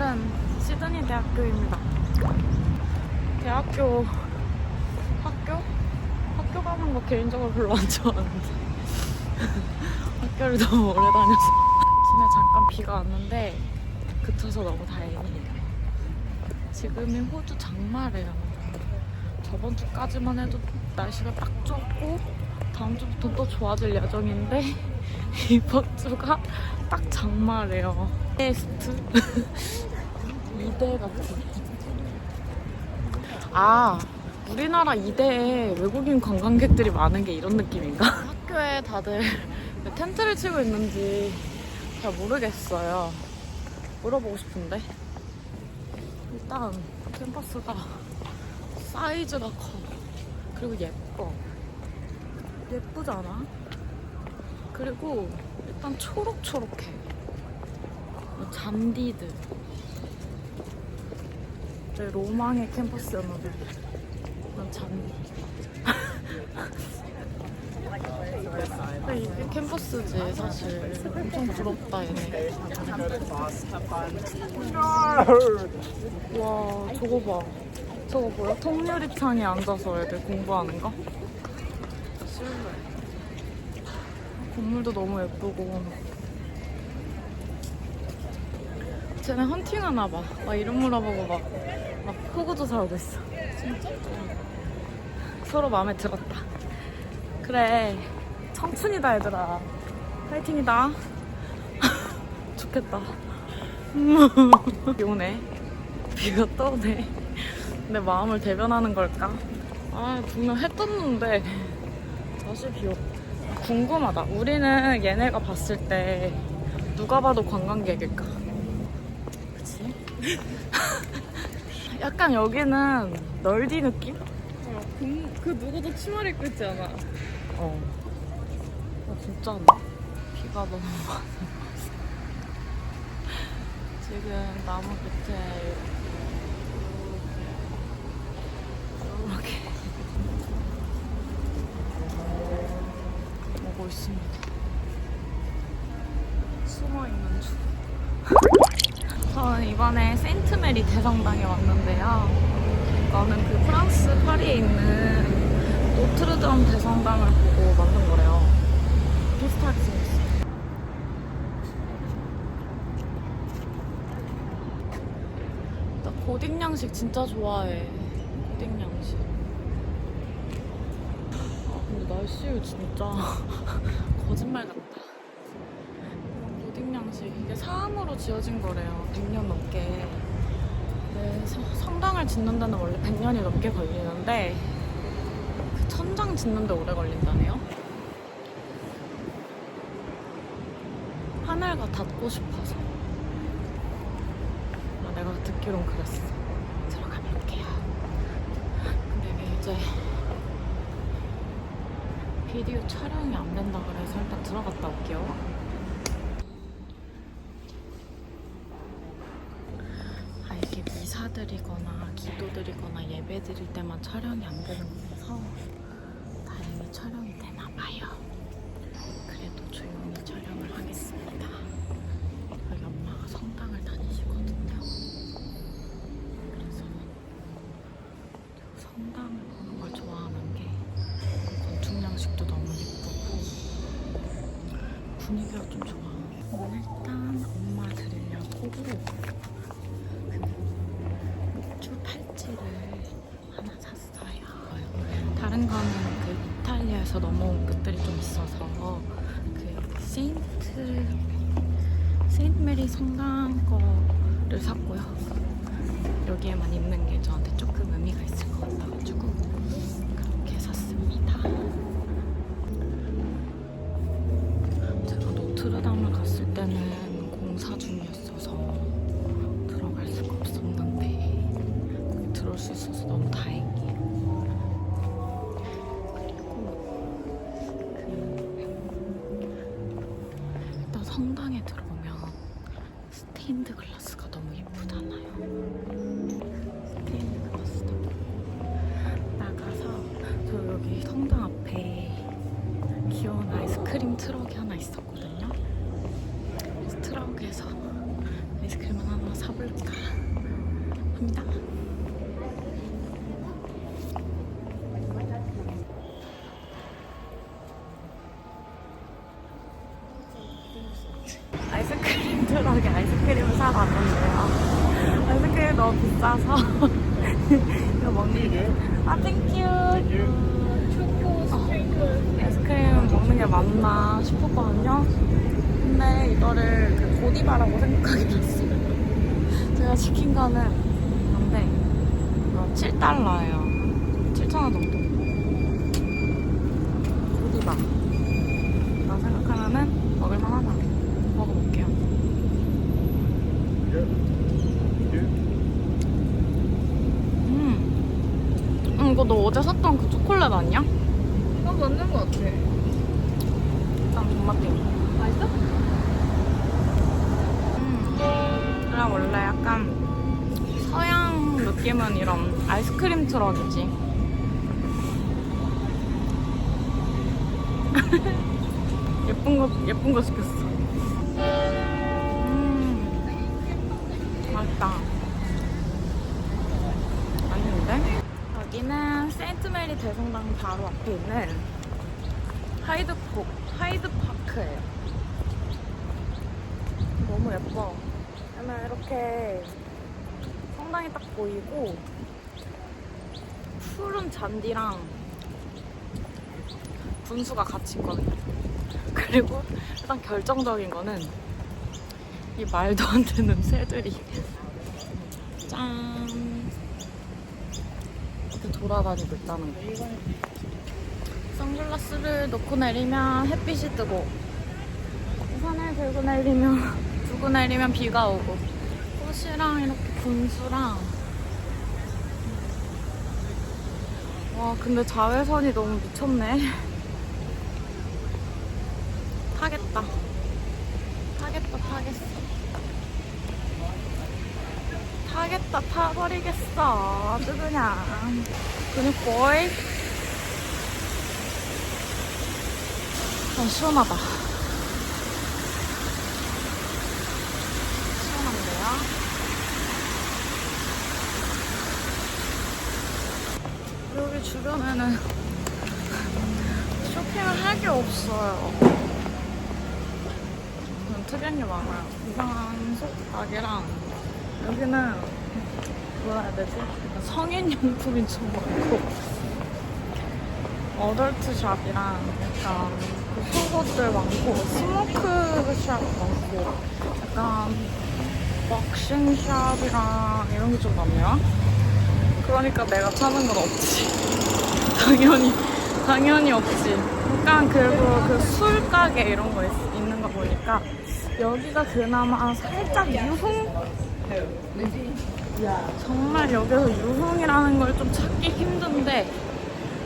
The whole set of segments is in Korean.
오늘은 시드니 대학교입니다. 대학교 학교 학교 가는 거 개인적으로 별로 안 좋아하는데 학교를 너무 오래 다녀서 아침에 잠깐 비가 왔는데 그쳐서 너무 다행이에요. 지금이 호주 장마래요. 저번 주까지만 해도 날씨가 딱 좋고 다음 주부터 또 좋아질 예정인데 이번 주가 딱 장마래요. 테스트 2대 같은. 아 우리나라 2대에 외국인 관광객들이 많은 게 이런 느낌인가? 학교에 다들 왜 텐트를 치고 있는지 잘 모르겠어요. 물어보고 싶은데 일단 캠퍼스가 사이즈가 커 그리고 예뻐 예쁘잖아 그리고 일단 초록초록해 뭐 잔디들 내 로망의 캠퍼스였는데 난 근데 이게 캠퍼스지 사실 엄청 부럽다 얘네 와 저거 봐 저거 뭐야? 통유리 창에 앉아서 애들 공부하는 거? 건물도 너무 예쁘고 쟤네 헌팅하나 봐. 막 이름 물어보고 막, 막 호구 조사하고 있어. 진짜? 서로 마음에 들었다. 그래. 청춘이다, 얘들아. 파이팅이다. 좋겠다. 비 오네. 비가 또 오네. 내 마음을 대변하는 걸까? 아, 분명 해 떴는데 다시 비 오. 궁금하다. 우리는 얘네가 봤을 때 누가 봐도 관광객일까? 그치? 약간 여기는 널디 느낌? 그 누구도 치마를 입고 있지 않아. 어. 아, 진짜 비가 너무 와서. 지금 나무 밑에 이렇게 오고 있습니다. 숨어 있는 중. 저는 이번에 세인트 메리 대성당에 왔는데요. 이거는 그 프랑스 파리에 있는 노트르담 대성당을 보고 만든 거래요. 비슷하게 생겼어요. 나 고딩 양식 진짜 좋아해. 고딩 양식. 아, 근데 날씨 진짜 거짓말 같다. 양식 이게 사암으로 지어진 거래요. 100년 넘게. 네, 서- 성당을 짓는 데는 원래 100년이 넘게 걸리는데 그 천장 짓는데 오래 걸린다네요. 하늘과 닿고 싶어서. 아, 내가 듣기론 그랬어. 들어가 볼게요. 근데 이게 이제 비디오 촬영이 안 된다 그래서 일단 들어갔다 올게요. 아 이게 미사 드리거나 기도 드리거나 예배 드릴 때만 촬영이 안 되는 거라서 다행히 촬영이 되나 봐요. 그래도 조용히 촬영을 하겠습니다. 여기 엄마가 성당을 다니시거든요. 그래서 성당을 보는 걸 좋아하는 게 건축 양식도 너무 예쁘고 분위기가 좀 좋아. 일단 엄마 드리려고 그 목줄 에서 넘어온 것들이 좀 있어서 그 세인트 세인트 메리 성당 거를 샀고요. 여기에만 입는 게 저한테 조금 의미가 있을 것 같아가지고 그렇게 샀습니다. 제가 노트르담을 갔을 때는 스테인드 글라스가 너무 예쁘잖아요. 트럭에 아이스크림을 사러 왔는데요. 아이스크림이 너무 비싸서 이거 먹는 게. 아, 땡큐. 스프링클. 아이스크림 먹는 게 맞나 싶었거든요. 근데 이거를 그 고디바라고 생각하게 됐어요. 제가 시킨 거는 안돼. 이거 7달러예요. 7,000원 정도. 고디바. 나 생각하면은 먹을만하다. 먹어볼게요. 음. 음, 이거 너 어제 샀던 그 초콜릿 아니야? 어, 맞는 것 같아. 일단 존맛게임. 맛있어? 음. 그냥 원래 약간 서양 느낌은 이런 아이스크림 트럭이지. 예쁜 거 예쁜 거 시켰어. 음. 맛있다. 맛있는데? 여기는 세인트 메리 대성당 바로 앞에 있는 하이드 포 하이드 파크예요. 너무 예뻐. 그러면 이렇게 성당이 딱 보이고 푸른 잔디랑 분수가 같이 있거든요. 그리고 일단 결정적인 거는 이 말도 안 되는 새들이 짠 이렇게 돌아다니고 있다는 거. 선글라스를 놓고 내리면 햇빛이 뜨고 우산을 들고 내리면 두고 내리면 비가 오고 꽃이랑 이렇게 분수랑. 와 근데 자외선이 너무 미쳤네. 타겠다. 타겠다 타겠어 타겠다 타버리겠어 아주 그냥 근육보이 아 시원하다 시원한데요? 여기 주변에는 쇼핑을 할 게 없어요. 특이한 게 많아요. 이상한 속가게랑 여기는 뭐라 해야 되지? 성인용품이 좀 많고 어덜트 샵이랑 약간 그 속옷들 많고 스모크 샵 많고 약간 왁싱 샵이랑 이런 게 좀 많네요. 그러니까 내가 사는 건 없지. 당연히 당연히 없지. 약간 그리고 그 술 가게 이런 거 있, 있는 거 보니까 여기가 그나마 살짝 유흥 정말 여기서 유흥이라는 걸 좀 찾기 힘든데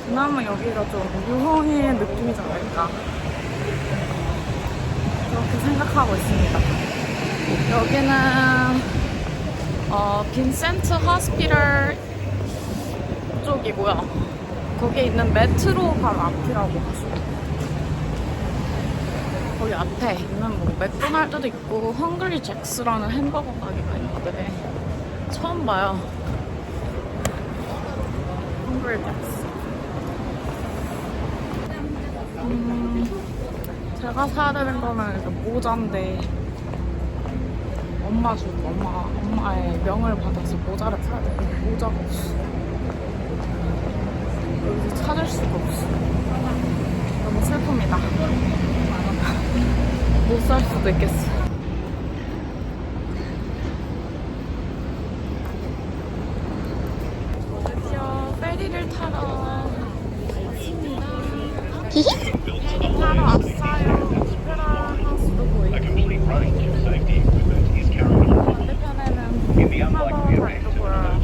그나마 여기가 좀 유흥의 느낌이지 않을까 그렇게 생각하고 있습니다. 여기는 어, 빈센트 호스피털 쪽이고요. 거기에 있는 메트로 바로 앞이라고 하시고 거기 앞에 있는 뭐 맥도날드도 있고 헝그리 잭스라는 햄버거 가게가 있는데 처음 봐요. 헝그리 잭스. 음, 제가 사야 되는 거는 모자인데 엄마 주고 엄마 엄마의 명을 받아서 모자를 사야 되는데 모자가 없어. 여기서 찾을 수가 없어. 너무 슬픕니다. 못 살 수도 있겠어 페리를 타러 왔습니다. 페리 타러 왔어요. 오페라 하우스도 보이고 반대편에는 하버가 있고 보여요.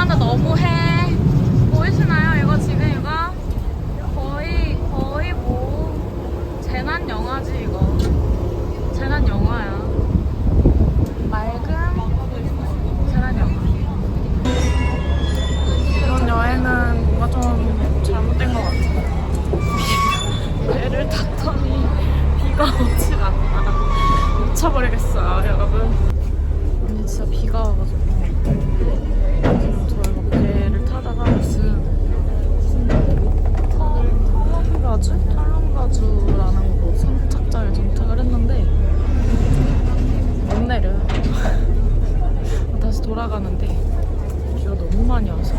근데 너무해. 보이시나요? 이거 지금 이거 거의 거의 뭐 재난 영화지 이거. 재난 영화야. 맑은 재난 영화. 이번 여행은 뭔가 좀 잘못된 것 같아. 배를 탔더니 비가 오질 않아. 미쳐버리겠어요, 여러분. 아니 진짜 비가 와가지고 탈랑가주라는 곳 선착장에 정착을 했는데 못 내려요. 다시 돌아가는데 비가 너무 많이 와서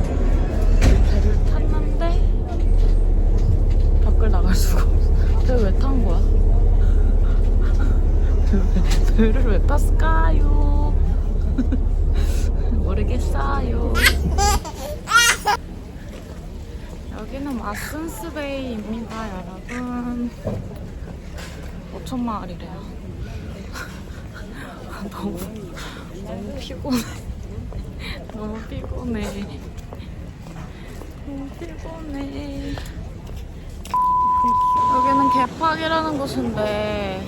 배를 탔는데 밖을 나갈 수가 없어. 배를 왜 탄 거야? 배를 왜 탔을까요? 모르겠어요. 여기는 마슨스베이입니다, 여러분. 5천 마을이래요. 너무 너무 피곤해. 너무 피곤해. 너무 피곤해. 여기는 개팍이라는 곳인데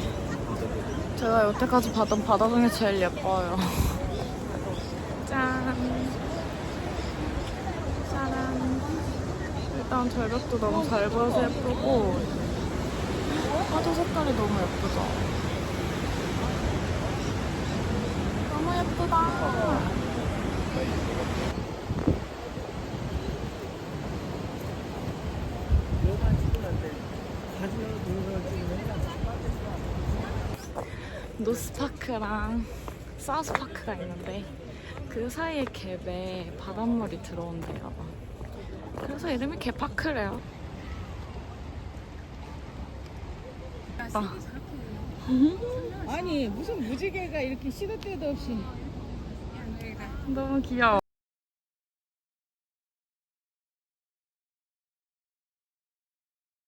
제가 여태까지 봤던 바다 중에 제일 예뻐요. 짠. 짜란. 일단 절벽도 너무 잘 보여서 예쁘고 화도 색깔이 너무 예쁘죠. 너무 예쁘다. 노스파크랑 사우스파크가 있는데 그 사이에 갭에 바닷물이 들어온대요. 그래서 이름이 개파크래요. 아, 아니 무슨 무지개가 이렇게 시도 때도 없이 너무 귀여워.